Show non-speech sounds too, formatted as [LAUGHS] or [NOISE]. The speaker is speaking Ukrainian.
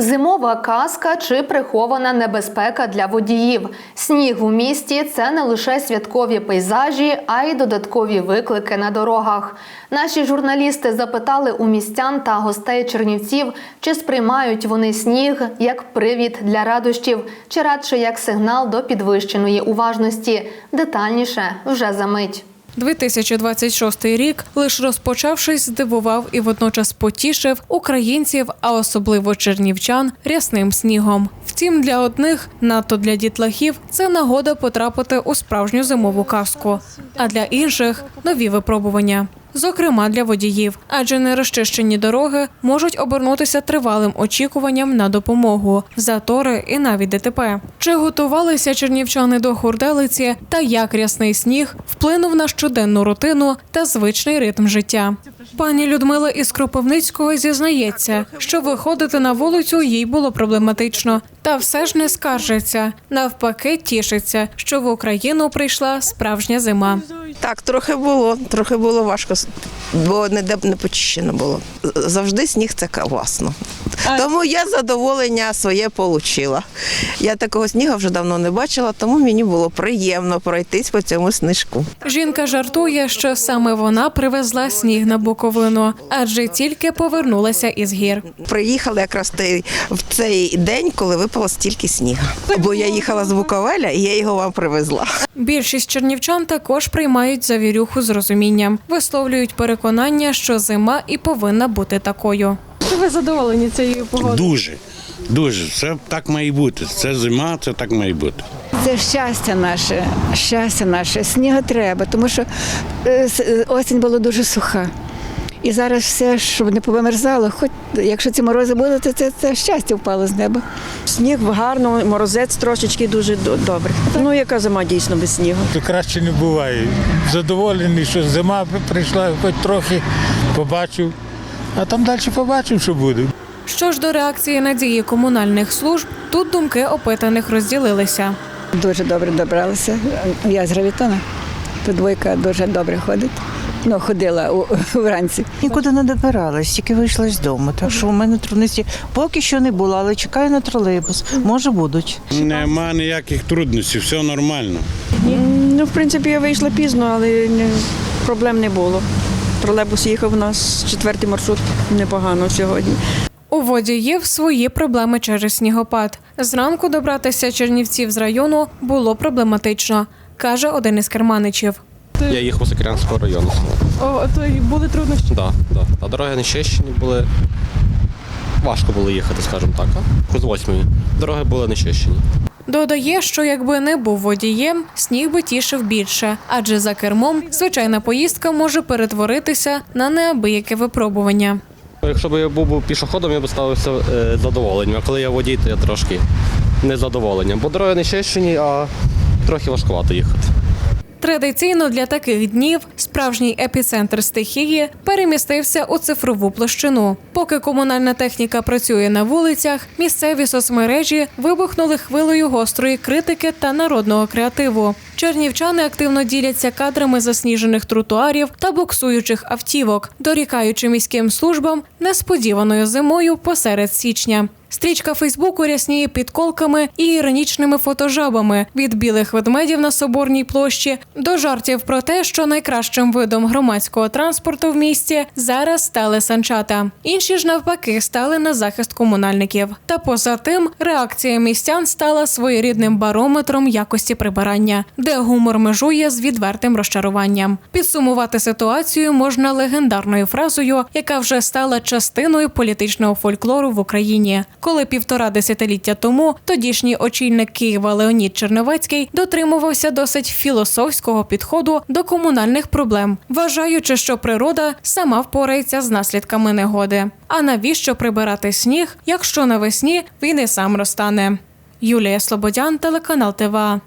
Зимова казка чи прихована небезпека для водіїв. Сніг у місті це не лише святкові пейзажі, а й додаткові виклики на дорогах. Наші журналісти запитали у містян та гостей Чернівців, чи сприймають вони сніг як привід для радощів, чи радше як сигнал до підвищеної уважності. Детальніше вже за мить. 2026 рік, лише розпочавшись, здивував і водночас потішив українців, а особливо чернівчан, рясним снігом. Втім, для одних, надто для дітлахів, це нагода потрапити у справжню зимову казку, а для інших нові випробування. Зокрема, для водіїв, адже нерозчищені дороги можуть обернутися тривалим очікуванням на допомогу, затори і навіть ДТП. Чи готувалися чернівчани до хурделиці та як рясний сніг вплинув на щоденну рутину та звичний ритм життя? Пані Людмила із Кропивницького зізнається, що виходити на вулицю їй було проблематично, та все ж не скаржиться. Навпаки, тішиться, що в Україну прийшла справжня зима. Так, трохи було, трохи було важко, бо не де не почищено було. Завжди сніг це класно. Тому я задоволення своє отримала. Я такого снігу вже давно не бачила, тому мені було приємно пройтись по цьому снижку. Жінка жартує, що саме вона привезла сніг на Буковину, адже тільки повернулася із гір. Приїхала якраз в цей день, коли випало стільки снігу. Бо я їхала з Буковеля і я його вам привезла. Більшість чернівчан також приймають завірюху з розумінням, висловлюють переконання, що зима і повинна бути такою. Ви задоволені цією погодою? Дуже, дуже. Це так має бути. Це зима, це так має бути. Це щастя наше, щастя наше. Сніга треба, тому що е, е, осінь була дуже суха. І зараз все, щоб не повимерзало, хоч якщо ці морози будуть, то це, це щастя впало з неба. Сніг гарно, морозець трошечки дуже добре. Ну, яка зима дійсно без снігу. То краще не буває. Задоволений, що зима прийшла, хоч трохи побачив, а там далі побачив, що буде. Що ж до реакції на дії комунальних служб, тут думки опитаних розділилися. Дуже добре добралася. Я з Гравітона. Тут двойка дуже добре ходить. Ну, ходила у, [LAUGHS] вранці. Нікуди не добиралась, тільки вийшла з дому. Так що у мене трудності поки що не було, але чекаю на тролейбус. Може будуть. Нема ніяких трудностей, все нормально. Ну, в принципі, я вийшла пізно, але проблем не було. Тролейбус їхав у нас четвертий маршрут непогано сьогодні. У водіїв свої проблеми через снігопад. Зранку добратися чернівців з району було проблематично, каже один із керманичів. Я їхав з Окрянського району. О, то були труднощі. Да, да. А дороги не чищені були. Важко було їхати, скажімо так. З восьмої. Дороги були не чищені. Додає, що якби не був водієм, сніг би тішив більше, адже за кермом звичайна поїздка може перетворитися на неабияке випробування. Якщо б я був пішоходом, я б ставився е, задоволенням. А коли я водій, то я трошки незадоволенням. Бо дороги не чищені, а трохи важкувато їхати. Традиційно для таких днів справжній епіцентр стихії перемістився у цифрову площину. Поки комунальна техніка працює на вулицях, місцеві соцмережі вибухнули хвилею гострої критики та народного креативу. Чернівчани активно діляться кадрами засніжених тротуарів та буксуючих автівок, дорікаючи міським службам несподіваною зимою посеред січня. Стрічка Фейсбуку рясніє підколками і іронічними фотожабами від білих ведмедів на соборній площі до жартів про те, що найкращим видом громадського транспорту в місті зараз стали санчата. Інші ж навпаки стали на захист комунальників. Та поза тим, реакція містян стала своєрідним барометром якості прибирання, де гумор межує з відвертим розчаруванням. Підсумувати ситуацію можна легендарною фразою, яка вже стала частиною політичного фольклору в Україні. Коли півтора десятиліття тому тодішній очільник Києва Леонід Черновецький дотримувався досить філософського підходу до комунальних проблем, вважаючи, що природа сама впорається з наслідками негоди. А навіщо прибирати сніг, якщо навесні він і сам розтане? Юлія Слободян, телеканал ТВА.